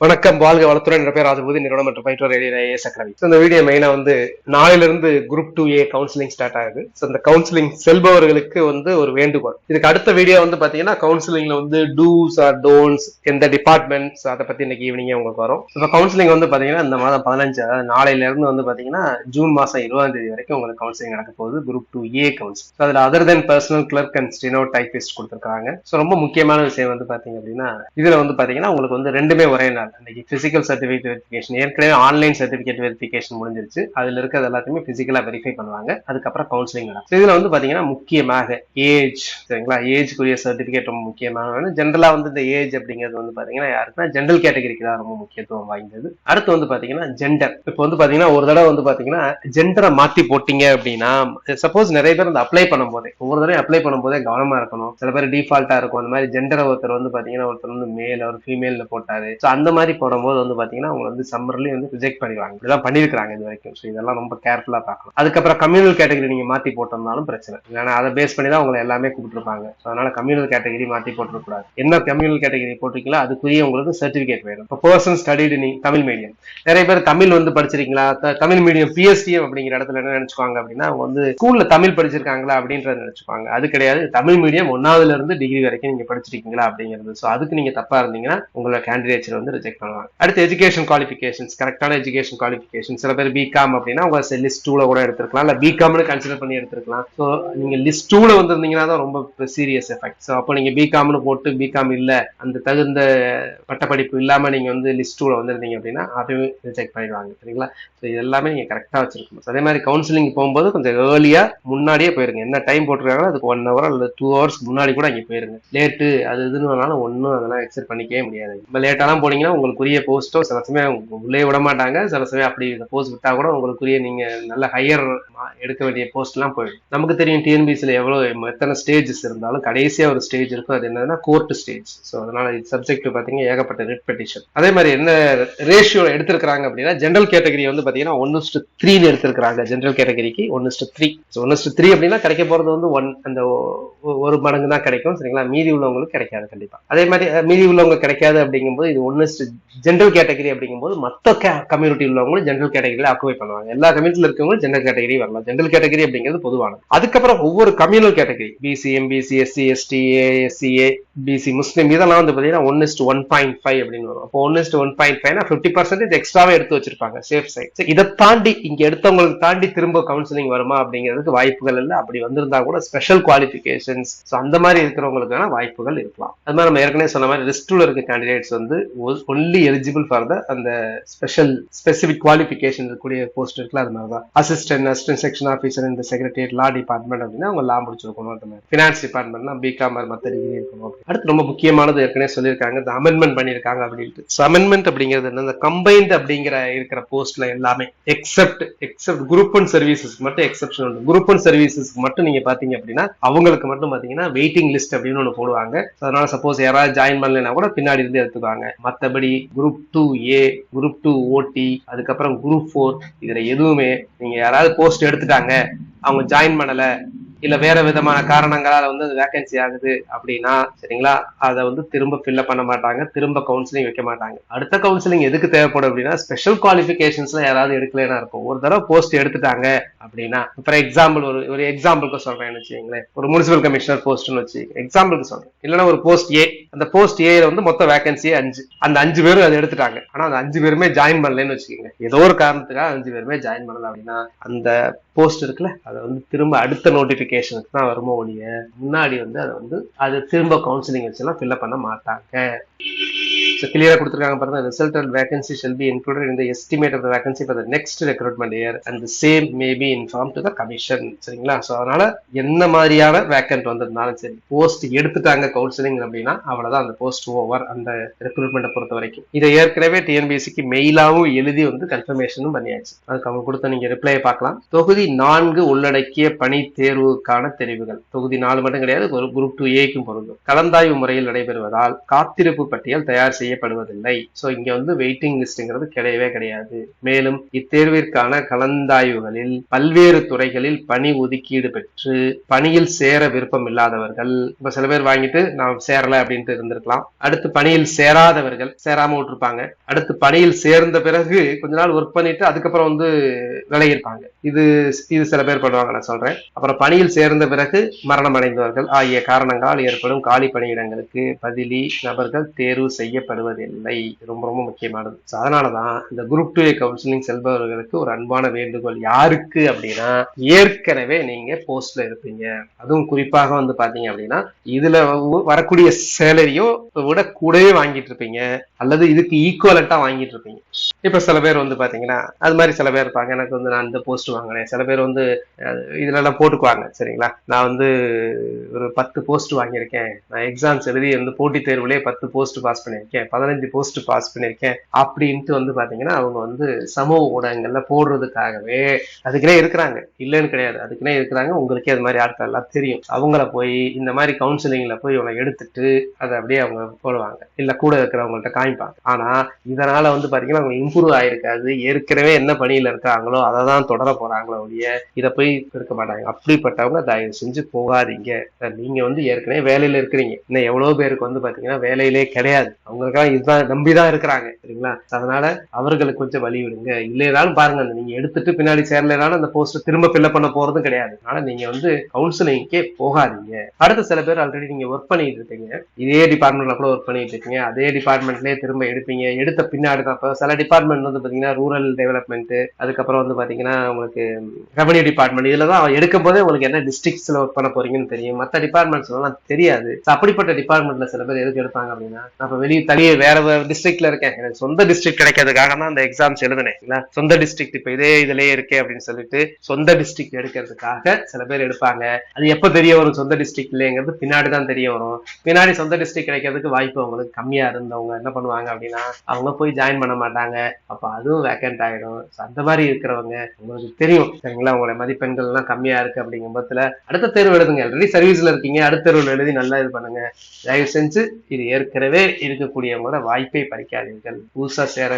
வணக்கம் வாழ்க வளத்துடன். என்ற பேர் ராஜபூதி நிறுவனம் மற்றும் பயிற்றுவர் ஏ சக்கரவி இந்த வீடியோ மெயினா வந்து நாளிலிருந்து group two A counselling start ஆகுது. ஸோ இந்த கவுன்சிலிங் செல்பவர்களுக்கு வந்து ஒரு வேண்டுகோள். இதுக்கு அடுத்த வீடியோ வந்து பாத்தீங்கன்னா கவுன்சிலிங்ல வந்து டூஸ் ஆர் டோன்ஸ் எந்த டிபார்ட்மெண்ட்ஸ் அதை பத்தி இன்னைக்கு ஈவினிங்கே உங்களுக்கு வரும். இப்போ கவுன்சிலிங் வந்து பாத்தீங்கன்னா இந்த மாதம் பதினஞ்சு அதாவது நாளையில இருந்து வந்து பாத்தீங்கன்னா ஜூன் மாசம் இருபதாம் தேதி வரைக்கும் உங்களுக்கு கவுன்சிலிங் நடக்க போகுது குரூப் டூ ஏ கவுன்சிலிங் அதுல other then personal clerk and steno typist கொடுத்துருக்காங்க. ஸோ ரொம்ப முக்கியமான விஷயம் வந்து பாத்தீங்க அப்படின்னா இதுல வந்து பாத்தீங்கன்னா உங்களுக்கு வந்து ரெண்டுமே ஒரே நாள். இன்னைக்கு பிசிக்கல் சர்டிபிகேட் வெரிஃபிகேஷன் ஏற்கனவே ஆன்லைன் சர்டிஃபிகேட் வெரிஃபிகேஷன் முடிஞ்சிருச்சு. அதுல இருக்கிறது எல்லாத்தையுமே பிசிக்கலா வெரிஃபை பண்ணுவாங்க. அதுக்கப்புறம் கவுன்சிலிங் நடக்கும். இதுல வந்து பாத்தீங்கன்னா முக்கியமாக ஏஜ் சரிங்களா? ஏஜ்க்குரிய சர்டிபிகேட் ரொம்ப முக்கியமான ஜென்ரலா வந்து இந்த ஏஜ் அப்படிங்கிறது வந்து பாத்தீங்கன்னா யாருக்குன்னா ஜென்ரல் கேட்டகரிக்கு தான் ரொம்ப முக்கியத்துவம் வாய்ந்தது. அடுத்து வந்து பாத்தீங்கன்னா ஜெண்டர் இப்போ வந்து பாத்தீங்கன்னா ஒரு தடவை வந்து பாத்தீங்கன்னா ஜெண்டரை மாத்தி போட்டீங்க அப்படின்னா சப்போஸ் நிறைய பேர் வந்து அப்ளை பண்ணும்போதே ஒவ்வொரு தடவை அப்ளை பண்ணும்போதே கவனமா இருக்கணும். சில பேர் டிஃபால்ட்டா இருக்கும். அந்த மாதிரி ஜெண்டரை ஒருத்தர் வந்து பாத்தீங்கன்னா ஒருத்தர் வந்து மேல் ஒரு ஃபீமேல்ல போட்டாரு. ஸோ அந்த மாதிரி போடும்போது வந்து பாத்தீங்கன்னா அவங்க வந்து சம்மர்லயும் வந்து ரிஜெக்ட் பண்ணிடுவாங்க. இப்படிதான் பண்ணிருக்காங்க இது வரைக்கும். ஸோ இதெல்லாம் ரொம்ப கேர்ஃபுல்லா பார்க்கணும். அதுக்கப்புறம் கம்யூனல் கேட்டகரி நீங்க மாத்தி போட்டோம்னாலும் பிரச்சனை. ஏன்னா அதை பேஸ் பண்ணி தான் உங்களை எல்லாமே கூப்பிட்டுருப்பாங்க. ஸோ அதனால கம்யூனல் கேட்டகரி மாத்தி போட்டுருக்கூடாது என்ன கம்யூனல் கேட்டகரி போட்டிருக்கீங்களோ அதுக்குரிய உங்களுக்கு சர்டிபிகேட் வேணும். இப்போ பர்சன் ஸ்டடிடு நீ தமிழ் மீடியம் நிறைய பேர் தமிழ் வந்து படிச்சிருக்கீங்களா? தமிழ் மீடியம் பிஎஸ்டிஎம் அப்படிங்கிற இடத்துல என்ன நினைச்சுக்குவாங்க அப்படின்னா அவங்க வந்து ஸ்கூல்ல தமிழ் படிச்சிருக்காங்களா அப்படின்றத நினைச்சுக்குவாங்க. அது கிடையாது. தமிழ் மீடியம் ஒன்னாவதுல இருந்து டிகிரி வரைக்கும் நீங்க படிச்சிருக்கீங்களா அப்படிங்கிறது. ஸோ அதுக்கு நீங்க தப்பா இருந்தீங்கன்னா உங்களோட கேண்டிடேச்சர் வந்து ரிஜெக்ட் பண்ணுவாங்க அடுத்து எஜுகேஷன் குவாலிஃபிகேஷன்ஸ் கரெக்டான எஜுகேஷன் குவாலிஃபிகேஷன் சில பேர் பிகாம் அப்படின்னா உங்க லிஸ்ட் டூல கூட எடுத்துருக்கலாம். இல்ல பிகாம்னு கன்சிடர் பண்ணி எடுத்துருக்கலாம். ஸோ நீங்க லிஸ்ட் டூல வந்திருந்தீங்கன்னா தான் ரொம்ப சீரியஸ் எஃபெக்ட் ஸோ அப்போ நீங்க பிகாம்னு போட்டு பிகாம் இல்ல அந்த தகுந்த பட்டப்படிப்பு இல்லாம நீங்க வந்து லிஸ்ட் டூல வந்திருந்தீங்க அப்படின்னா அதுவும் ரிஜெக்ட் பண்ணிடுவாங்க. சரிங்களா? ஸோ இது எல்லாமே நீங்க கரெக்டா வச்சிருக்கணும். அதே மாதிரி கவுன்சிலிங் போகும்போது கொஞ்சம் ஏர்லியா முன்னாடியே போயிருங்க. என்ன டைம் போட்டிருக்காங்களோ அதுக்கு ஒன் ஹவர் அல்லது டூ ஹவர்ஸ் முன்னாடி கூட அங்கே போயிருங்க. லேட்டு அது இதுன்னு வேணாலும் ஒன்றும் அதெல்லாம் எக்ஸெப்ட் பண்ணிக்கவே முடியாது. இப்போ லேட்டாலாம் போனீங்கன்னா உங்களுக்குரிய போஸ்ட்டோ சில சமயம் உள்ளே விட மாட்டாங்க. சில சமயம் அப்படி இந்த போஸ்ட் விட்டா கூட உங்களுக்குரிய நீங்க நல்ல ஹையர் எடுக்க வேண்டிய போஸ்ட்லாம் போயிடும். நமக்கு தெரியும் டிஎன்பிசியில் எவ்வளோ எத்தனை ஸ்டேஜஸ் இருந்தாலும் கடைசியா ஒரு ஸ்டேஜ் இருக்கும் அது என்னதுன்னா கோர்ட் ஸ்டேஜ் ஸோ அதனால இது சப்ஜெக்ட் பார்த்தீங்கன்னா ஏகப்பட்ட ரிட் பெட்டிஷன் அதே மாதிரி என்ன ரேஷியோ எடுத்திருக்கிறாங்க அப்படின்னா ஜென்ரல் கேட்டகரி வந்து பார்த்தீங்கன்னா ஒன்னு த்ரீன்னு எடுத்திருக்கிறாங்க. ஜென்ரல் கேட்டகரிக்கு ஒன்னு த்ரீ ஸோ ஒன்னு த்ரீ அப்படின்னா கிடைக்க போகிறது வந்து ஒன் அந்த ஒரு மடங்கு தான் கிடைக்கும். சரிங்களா? மீதி உள்ளவங்களுக்கு கிடைக்காது கண்டிப்பா. அதே மாதிரி மீதி உள்ளவங்க கிடைக்காது அப்படிங்கும்போது இது ஒன்னு ஜென்ரல் கேட்டகரி அப்படிங்கும்போது மற்ற கம்யூனிட்டி உள்ளவங்களும் ஜென்ரல் கேட்டகரியில ஆக்குவை பண்ணுவாங்க. எல்லா கம்யூனிட்டில இருக்கவங்களும் ஜென்ரல் கேட்டகரி வரலாம். ஜென்ரல் கேட்டகரி அப்படிங்கிறது பொதுவானது. அதுக்கப்புறம் ஒவ்வொரு communal category BC MBC SC ST ASCA BC முஸ்லீம் இதெல்லாம் வந்து பாத்தீங்கன்னா one is one point five அப்படின்னு வரும். அப்போ ஒன் இஸ்ட் ஒன் பாயிண்ட் ஃபைவ்னா ஃபிஃப்டி பர்சன்டேஜ் எக்ஸ்ட்ராவே எடுத்து வச்சிருப்பாங்க. சேஃப் சைட் இதை தாண்டி இங்க எடுத்தவங்களுக்கு தாண்டி திரும்ப கவுன்சிலிங் வருமா அப்படிங்கிறதுக்கு வாய்ப்புகள் இல்லை. அப்படி வந்திருந்தா கூட ஸ்பெஷல் குவாலிஃபிகேஷன்ஸ் ஸோ அந்த மாதிரி இருக்கிறவங்களுக்கான வாய்ப்புகள் இருக்கலாம். அது மாதிரி நம்ம ஏற்கனவே சொன்ன மாதிரி லிஸ்ட்ல இருக்க கேண்டிடேட்ஸ் வந்து ஒன்லி எலிஜிபிள் ஃபார் த அந்த ஸ்பெஷல் ஸ்பெசிபிக் குவாலிஃபிகேஷன் இருக்கக்கூடிய போஸ்ட் இருக்குல்ல அது மாதிரி தான் அசிஸ்டன்ட் அசிஸ்டன்ட் செக்ஷன் ஆஃபீஸர் இந்த செக்ரட்டரியட் லா டிபார்ட்மெண்ட் அப்படின்னா அவங்க லா முடிச்சிருக்கணும் அந்த மாதிரி. ஃபினான்ஸ் டிபார்ட்மெண்ட்னா பிகாம் மற்ற டிகிரி இருக்கணும் அடுத்து ரொம்ப முக்கியமானது ஏற்கனவே சொல்லியிருக்காங்க இந்த அமெண்ட்மெண்ட் பண்ணியிருக்காங்க அப்படின்ட்டு. ஸோ அமெண்ட்மெண்ட் அப்படிங்கிறது என்ன இந்த கம்பைன்ட் அப்படிங்கிற இருக்கிற போஸ்ட்ல எல்லாமே எக்ஸப்ட் எக்ஸப்ட் குரூப் அண்ட் சர்வீசஸ்க்கு மட்டும் எக்ஸப்ஷன் உண்டு. குரூப் அண்ட் சர்வீசஸ்க்கு மட்டும் நீங்க பாத்தீங்க அப்படின்னா அவங்களுக்கு மட்டும் பாத்தீங்கன்னா வெயிட்டிங் லிஸ்ட் அப்படின்னு ஒன்று போடுவாங்க. அதனால சப்போஸ் யாராவது ஜாயின் பண்ணலைன்னா கூட பின்னாடி இருந்து எடுத்துக்குவாங்க. மற்றபடி group two A group two ஓடி அதுக்கப்புறம் குரூப் ஃபோர் இதுல எதுவுமே நீங்க யாராவது போஸ்ட் எடுத்துட்டாங்க அவங்க ஜாயின் பண்ணல இல்ல வேற விதமான காரணங்களால வந்து அது வேகன்சி ஆகுது அப்படின்னா சரிங்களா? அதை வந்து திரும்ப ஃபில்அப் பண்ண மாட்டாங்க திரும்ப கவுன்சிலிங் வைக்க மாட்டாங்க. அடுத்த கவுன்சிலிங் எதுக்கு தேவைப்படும் அப்படின்னா ஸ்பெஷல் குவாலிஃபிகேஷன்ஸ்ல யாராவது எடுக்கலைன்னா இருக்கும். ஒரு தடவை போஸ்ட் எடுத்துட்டாங்க அப்படின்னா ஃபார் எக்ஸாம்பிள் ஒரு ஒரு எக்ஸாம்பிளுக்கு சொல்றேன்னு வச்சுக்கோங்களேன். ஒரு முனிசிபல் கமிஷனர் போஸ்ட்னு வச்சு எக்ஸாம்பிளுக்கு சொல்றேன். இல்லைன்னா ஒரு போஸ்ட் ஏ அந்த போஸ்ட் ஏல வந்து மொத்த வேகன்சியே அஞ்சு. அந்த அஞ்சு பேரும் அதை எடுத்துட்டாங்க. ஆனா அந்த அஞ்சு பேருமே ஜாயின் பண்ணலன்னு வச்சுக்கோங்க. ஏதோ ஒரு காரணத்துக்காக அஞ்சு பேருமே ஜாயின் பண்ணல அப்படின்னா அந்த போஸ்ட் இருக்குல்ல அதை வந்து திரும்ப அடுத்த நோட்டிபிகேஷனுக்கு தான் வருமோ ஒழிய முன்னாடி வந்து அதை வந்து அது திரும்ப கவுன்சிலிங் வச்சுலாம் ஃபில்அப் பண்ண மாட்டாங்க. ஸோ கொடுத்துருக்காங்க பாருங்க. Result and vacancy shall be included இந்த estimate of the vacancy for the next recruitment year and same may be inform to the commission சரிங்களா? ஸோ அதனால என்ன மாதிரியான வேக்கன்ட் வந்திருந்தாலும் சரி போஸ்ட் எடுத்துட்டாங்க கவுன்சிலிங் அப்படின்னா அவ்வளோதான் அந்த போஸ்ட் ஓவர் அந்த ரெக்ரூட்மெண்ட்டை பொறுத்த வரைக்கும் இதை ஏற்கனவே டிஎன்பிஎஸ்சிக்கு மெயிலாகவும் எழுதி வந்து கன்ஃபர்மேஷனும் பண்ணியாச்சு. அதுக்கு அவங்க கொடுத்த நீங்க ரிப்ளை பார்க்கலாம். தொகுதி நான்கு உள்ளடக்கிய பணி தேர்வுக்கான தெரிவுகள். தொகுதி நாலு மட்டும் கிடையாது ஒரு குரூப் டூ ஏக்கும் பொருந்தும். கலந்தாய்வு முறையில் நடைபெறுவதால் காத்திருப்பு பட்டியல் தயார் செய்ய செய்யப்படுவதில்லை. ஸோ இங்க வந்து வெயிட்டிங் லிஸ்ட்ங்கிறது கிடையவே கிடையாது. மேலும் இத்தேர்விற்கான கலந்தாய்வுகளில் பல்வேறு துறைகளில் பணி ஒதுக்கீடு பெற்று பணியில் சேர விருப்பம் இல்லாதவர்கள் இப்ப சில பேர் வாங்கிட்டு நான் சேரல அப்படின்ட்டு இருந்திருக்கலாம். அடுத்து பணியில் சேராதவர்கள் சேராம விட்டுருப்பாங்க. அடுத்து பணியில் சேர்ந்த பிறகு கொஞ்ச நாள் ஒர்க் பண்ணிட்டு அதுக்கப்புறம் வந்து விலகிருப்பாங்க இது இது சில பேர் பண்ணுவாங்க நான் சொல்றேன். அப்புறம் பணியில் சேர்ந்த பிறகு மரணம் அடைந்தவர்கள் ஆகிய காரணங்களால் ஏற்படும் காலி பணியிடங்களுக்கு பதிலி நபர்கள் தேர்வு செய்யப்படுவதில்லை ரொம்ப ரொம்ப முக்கியமானது. ஸோ அதனால தான் இந்த குரூப் டூ கவுன்சிலிங் செல்பவர்களுக்கு ஒரு அன்பான வேண்டுகோள் யாருக்கு அப்படின்னா ஏற்கனவே நீங்க போஸ்ட்ல இருப்பீங்க. அதுவும் குறிப்பாக வந்து பாத்தீங்க அப்படின்னா இதுல வரக்கூடிய சேலரியும் விட கூடவே வாங்கிட்டு இருப்பீங்க. அல்லது இதுக்கு ஈக்குவலண்டா வாங்கிட்டு இருப்பீங்க. இப்ப சில பேர் வந்து பாத்தீங்கன்னா அது மாதிரி சில பேர் இருப்பாங்க. எனக்கு வந்து நான் இந்த போஸ்ட் வாங்கினேன். சில பேர் வந்து இதுல எல்லாம் போட்டுக்குவாங்க சரிங்களா? நான் வந்து ஒரு பத்து போஸ்ட் வாங்கியிருக்கேன். நான் எக்ஸாம்ஸ் எழுதி வந்து போட்டித் தேர்வுலேயே பத்து போஸ்ட் பாஸ் பண்ணியிருக்கேன். பதினஞ்சு போஸ்ட் பாஸ் பண்ணியிருக்கேன் அப்படின்ட்டு வந்து பார்த்தீங்கன்னா அவங்க வந்து சமூக ஊடகங்களில் போடுறதுக்காகவே அதுக்குன்னே இருக்கிறாங்க. இல்லைன்னு கிடையாது. அதுக்குன்னே இருக்கிறாங்க. உங்களுக்கே அது மாதிரி ஆட்கள் எல்லாம் தெரியும். அவங்கள போய் இந்த மாதிரி கவுன்சிலிங்கில் போய் இவனை எடுத்துட்டு அதை அப்படியே அவங்க போடுவாங்க. இல்லை கூட இருக்கிறவங்கள்ட்ட காமிப்பாங்க. ஆனால் இதனால் வந்து பார்த்தீங்கன்னா அவங்க இம்ப்ரூவ் ஆயிருக்காது. ஏற்கனவே என்ன பணியில் இருக்காங்களோ அதை தான் தொடர போகிறாங்களோ ஒழிய இதை போய் இருக்க மாட்டாங்க. அப்படிப்பட்டவங்க தயவு செஞ்சு போகாதீங்க. நீங்கள் வந்து ஏற்கனவே வேலையில் இருக்கிறீங்க. இன்னும் எவ்வளோ பேருக்கு வந்து பார்த்தீங்கன்னா வேலையிலே கிடையாது. அவங்களுக்கு அவங்களுக்கெல்லாம் இதுதான் நம்பிதான் இருக்கிறாங்க சரிங்களா? அதனால அவர்களுக்கு கொஞ்சம் வழி விடுங்க. இல்லைனாலும் பாருங்க நீங்க எடுத்துட்டு பின்னாடி சேரலைனாலும் அந்த போஸ்ட் திரும்ப ஃபில்அப் பண்ண போறதும் கிடையாது. அதனால நீங்க வந்து கவுன்சிலிங்கே போகாதீங்க. அடுத்து சில பேர் ஆல்ரெடி நீங்க ஒர்க் பண்ணிட்டு இருக்கீங்க. இதே டிபார்ட்மெண்ட்ல கூட ஒர்க் பண்ணிட்டு இருக்கீங்க. அதே டிபார்ட்மெண்ட்லயே திரும்ப எடுப்பீங்க. எடுத்த பின்னாடி தான். சில டிபார்ட்மெண்ட் வந்து பாத்தீங்கன்னா ரூரல் டெவலப்மெண்ட் அதுக்கப்புறம் வந்து பாத்தீங்கன்னா உங்களுக்கு ரெவன்யூ டிபார்ட்மெண்ட் இதுல தான் எடுக்கும் போதே உங்களுக்கு என்ன டிஸ்ட்ரிக்ட்ஸ்ல ஒர்க் பண்ண போறீங்கன்னு தெரியும். மற்ற டிபார்ட்மெண்ட்ஸ் எல்லாம் தெரியாது. அப்படிப்பட்ட டிபார்ட்மெண்ட்ல சில பேர் எதுக்கு எடுப்பாங்க அப்படின்னா அப்போ வெளியே தனி வெளியே வேற வேற டிஸ்ட்ரிக்ட்ல இருக்கேன். எனக்கு சொந்த டிஸ்ட்ரிக்ட் கிடைக்கிறதுக்காக தான் அந்த எக்ஸாம்ஸ் எழுதினேன். சொந்த டிஸ்ட்ரிக்ட் இப்ப இதே இதுலயே இருக்கே அப்படின்னு சொல்லிட்டு சொந்த டிஸ்ட்ரிக்ட் எடுக்கிறதுக்காக சில பேர் எடுப்பாங்க. அது எப்ப தெரிய வரும் சொந்த டிஸ்ட்ரிக்ட் இல்லைங்கிறது பின்னாடி தான் தெரிய வரும். பின்னாடி சொந்த டிஸ்ட்ரிக்ட் கிடைக்கிறதுக்கு வாய்ப்பு அவங்களுக்கு கம்மியா இருந்தவங்க என்ன பண்ணுவாங்க அப்படின்னா அவங்க போய் ஜாயின் பண்ண மாட்டாங்க. அப்ப அதுவும் வேக்கண்ட் ஆயிடும். அந்த மாதிரி இருக்கிறவங்க உங்களுக்கு தெரியும். சரிங்களா? உங்களோட மதிப்பெண்கள் எல்லாம் கம்மியா இருக்கு அப்படிங்கும் பட்சத்துல அடுத்த தேர்வு எழுதுங்க. ஆல்ரெடி சர்வீஸ்ல இருக்கீங்க. அடுத்த தேர்வுல எழுதி நல்லா இது பண்ணுங்க. தயவு செஞ்சு இது ஏற்கனவே இருக்கக்கூடிய இருக்கக்கூடியவங்களோட வாய்ப்பே பறிக்காதீர்கள் புதுசா சேர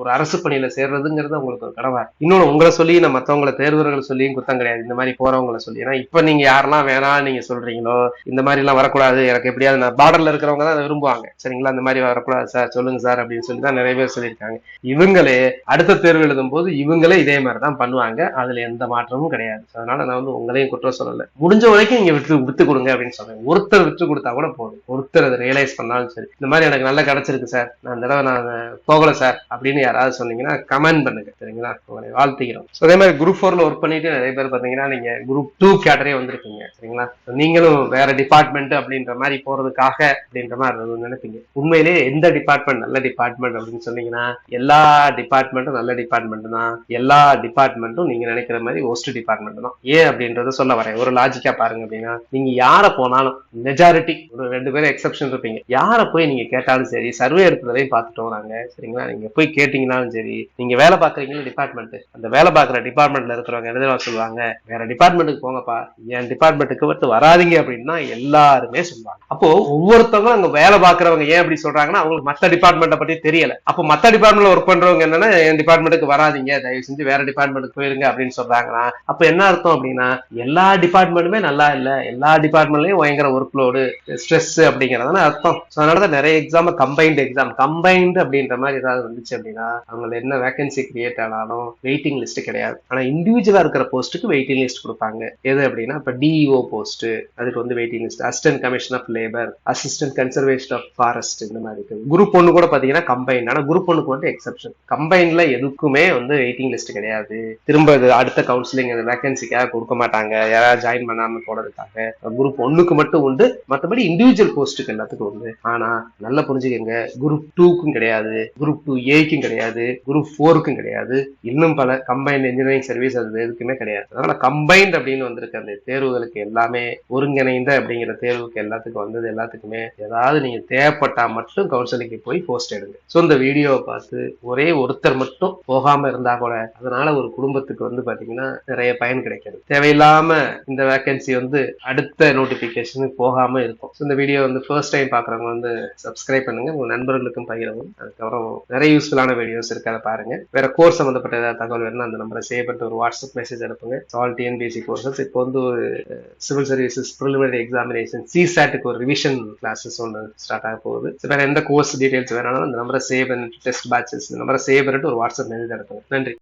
ஒரு அரசு பணியில சேர்றதுங்கிறது உங்களுக்கு ஒரு கடமை. இன்னொன்னு உங்களை சொல்லி நான் மத்தவங்கள தேர்வர்கள் சொல்லியும் குத்தம் கிடையாது. இந்த மாதிரி போறவங்களை சொல்லி. ஏன்னா இப்ப நீங்க யாரெல்லாம் வேணாம் நீங்க சொல்றீங்களோ இந்த மாதிரி எல்லாம் வரக்கூடாது. எனக்கு எப்படியாவது நான் பார்டர்ல இருக்கிறவங்க தான் அதை விரும்புவாங்க. சரிங்களா? இந்த மாதிரி வரக்கூடாது சார் சொல்லுங்க சார் அப்படின்னு சொல்லி தான் நிறைய பேர் சொல்லியிருக்காங்க. இவங்களே அடுத்த தேர்வு எழுதும் போது இவங்களே இதே மாதிரி தான் பண்ணுவாங்க. அதுல எந்த மாற்றமும் கிடையாது. அதனால நான் வந்து உங்களையும் குற்றம் சொல்லல. முடிஞ்ச வரைக்கும் நீங்க விட்டு விட்டு கொடுங்க அப்படின்னு சொல்றேன். ஒருத்தர் விட்டு கொடுத்தா கூட போதும். ஒருத்தர் அதை ரியலைஸ் பண்ணாலும் சரி. இந்த மாதிரி எனக்கு நல்ல கிடைச்ச கிடைச்சிருக்கு சார். நான் தடவை நான் போகல சார் அப்படின்னு யாராவது சொன்னீங்கன்னா கமெண்ட் பண்ணுங்க. சரிங்களா? உங்களை வாழ்த்துக்கிறோம் ஸோ அதே மாதிரி குரூப் ஃபோர்ல ஒர்க் பண்ணிட்டு நிறைய பேர் பாத்தீங்கன்னா நீங்க குரூப் டூ கேட்டரே வந்திருக்கீங்க. சரிங்களா? நீங்களும் வேற டிபார்ட்மெண்ட் அப்படின்ற மாதிரி போறதுக்காக அப்படின்ற மாதிரி நினைப்பீங்க. உண்மையிலேயே எந்த டிபார்ட்மெண்ட் நல்ல டிபார்ட்மெண்ட் அப்படின்னு சொன்னீங்கன்னா எல்லா டிபார்ட்மெண்ட்டும் நல்ல டிபார்ட்மெண்ட் தான். எல்லா டிபார்ட்மெண்ட்டும் நீங்க நினைக்கிற மாதிரி ஒஸ்ட் டிபார்ட்மெண்ட் தான். ஏன் அப்படின்றத சொல்ல வரேன். ஒரு லாஜிக்கா பாருங்க அப்படின்னா நீங்க யார போனாலும் மெஜாரிட்டி ஒரு ரெண்டு பேரும் எக்ஸெப்ஷன் இருப்பீங்க. யார போய் நீங்க கேட்டாலும் சரி சர்வே எடுத்ததையும் பார்த்துட்டோம் வராங்க சரிங்களா? நீங்க போய் கேட்டீங்கனாலும் சரி நீங்க வேலை பாக்குறீங்களா டிபார்ட்மெண்ட் அந்த வேலை பார்க்குற டிபார்ட்மெண்ட்ல இருக்கிறவங்க என்ன சொல்லுவாங்க. வேற டிபார்ட்மெண்ட்டுக்கு போங்கப்பா. என் டிபார்ட்மெண்ட்டுக்கு வந்து வராதீங்க அப்படின்னா எல்லாருமே சொல்லுவாங்க. அப்போ ஒவ்வொருத்தவங்களும் அங்க வேலை பாக்குறவங்க ஏன் அப்படி சொல்றாங்கன்னா அவங்களுக்கு மத்த டிபார்ட்மெண்ட்டை பத்தி தெரியல. அப்போ மத்த டிபார்ட்மெண்ட்ல ஒர்க் பண்றவங்க என்னன்னா என் டிபார்ட்மெண்ட்டுக்கு வராதீங்க. தயவு செஞ்சு வேற டிபார்ட்மெண்ட்டுக்கு போயிருங்க அப்படின்னு சொல்றாங்கன்னா அப்ப என்ன அர்த்தம் அப்படின்னா எல்லா டிபார்ட்மெண்ட்டுமே நல்லா இல்ல. எல்லா டிபார்ட்மெண்ட்லயும் பயங்கர ஒர்க் லோடு ஸ்ட்ரெஸ் அப்படிங்கறதான அர்த்தம். So அதனாலதான் நிறைய எக்ஸாம் கம்பைன்டு எக்ஸாம் கம்பைன்டு அப்படின்ற மாதிரி ஏதாவது வந்துச்சு அப்படின்னா அவங்களை என்ன வேகன்சி கிரியேட் ஆனாலும் வெயிட்டிங் லிஸ்ட் கிடையாது. ஆனா இண்டிவிஜுவலா இருக்கிற போஸ்ட்டுக்கு வெயிட்டிங் லிஸ்ட் கொடுப்பாங்க. எது அப்படின்னா இப்ப டிஇஓ போஸ்ட் அதுக்கு வந்து waiting list assistant commission of labour assistant conservation of forest இந்த மாதிரி இருக்கு. குரூப் ஒன்னு கூட பாத்தீங்கன்னா கம்பைன் ஆனா குரூப் ஒன்னுக்கு வந்து எக்ஸப்ஷன் கம்பைன்ல எதுக்குமே வந்து வெயிட்டிங் லிஸ்ட் கிடையாது. திரும்ப இது அடுத்த கவுன்சிலிங் அந்த வேகன்சிக்காக கொடுக்க மாட்டாங்க. யாராவது ஜாயின் பண்ணாம போனதுக்காக குரூப் ஒன்னுக்கு மட்டும் உண்டு. மற்றபடி இண்டிவிஜுவல் போஸ்ட்டுக்கு எல்லாத்துக்கும் உண்டு. ஆனா நல்லா புரிஞ்சுக்கங்க. குரூப் டூக்கும் கிடையாது. குரூப் டூ ஏக்கும் கிடையாது. குரூப் ஃபோருக்கும் கிடையாது. இன்னும் பல கம்பைன்ட் இன்ஜினியரிங் சர்வீஸ் அது எதுக்குமே கிடையாது. அதனால கம்பைன்ட் அப்படின்னு வந்திருக்க அந்த தேர்வுகளுக்கு எல்லாமே ஒருங்கிணைந்த அப்படிங்கிற தேர்வுக்கு எல்லாத்துக்கும் வந்தது எல்லாத்துக்குமே ஏதாவது நீங்க தேவைப்பட்டா மட்டும் கவுன்சிலிங்க்கு போய் போஸ்ட் எடுங்க. ஸோ இந்த வீடியோவை பார்த்து ஒரே ஒருத்தர் மட்டும் போகாம இருந்தா கூட அதனால ஒரு குடும்பத்துக்கு வந்து பாத்தீங்கன்னா நிறைய பயன் கிடைக்கிறது. தேவையில்லாம இந்த வேகன்சி வந்து அடுத்த நோட்டிபிகேஷனுக்கு போகாம இருக்கும். ஸோ இந்த வீடியோ வந்து ஃபர்ஸ்ட் டைம் பாக்குறவங்க வந்து சப்ஸ்கிரைப் பண்ணுங்க. உங்க நண்பர்களுக்கும் பகிரவும். அதுக்கப்புறம் நிறைய யூஸ்ஃபுல்லான வீடியோஸ் இருக்கு அதை பாருங்க. வேற கோர்ஸ் சம்பந்தப்பட்ட ஏதாவது தகவல் வேணும்னா அந்த நம்பரை சேவ் பண்ணிட்டு ஒரு வாட்ஸ்அப் மெசேஜ் அனுப்புங்க. ஆல் டிஎன்பிஎஸ்சி கோர்சஸ் இப்போ வந்து ஒரு சிவில் சர்வீசஸ் ப்ரிலிமினரி எக்ஸாமினேஷன் சிசாட்டுக்கு ஒரு ரிவிஷன் கிளாஸஸ் ஒன்று ஸ்டார்ட் ஆக போகுது. வேற எந்த கோர்ஸ் டீடைல்ஸ் வேணாலும் அந்த நம்பரை சேவ் பண்ணிட்டு டெஸ்ட் பேட்சஸ் இந்த நம்பரை சேவ் பண்ணிட்டு ஒரு வாட்ஸ்அப் மெசேஜ் அனுப்புங்க. நன்றி.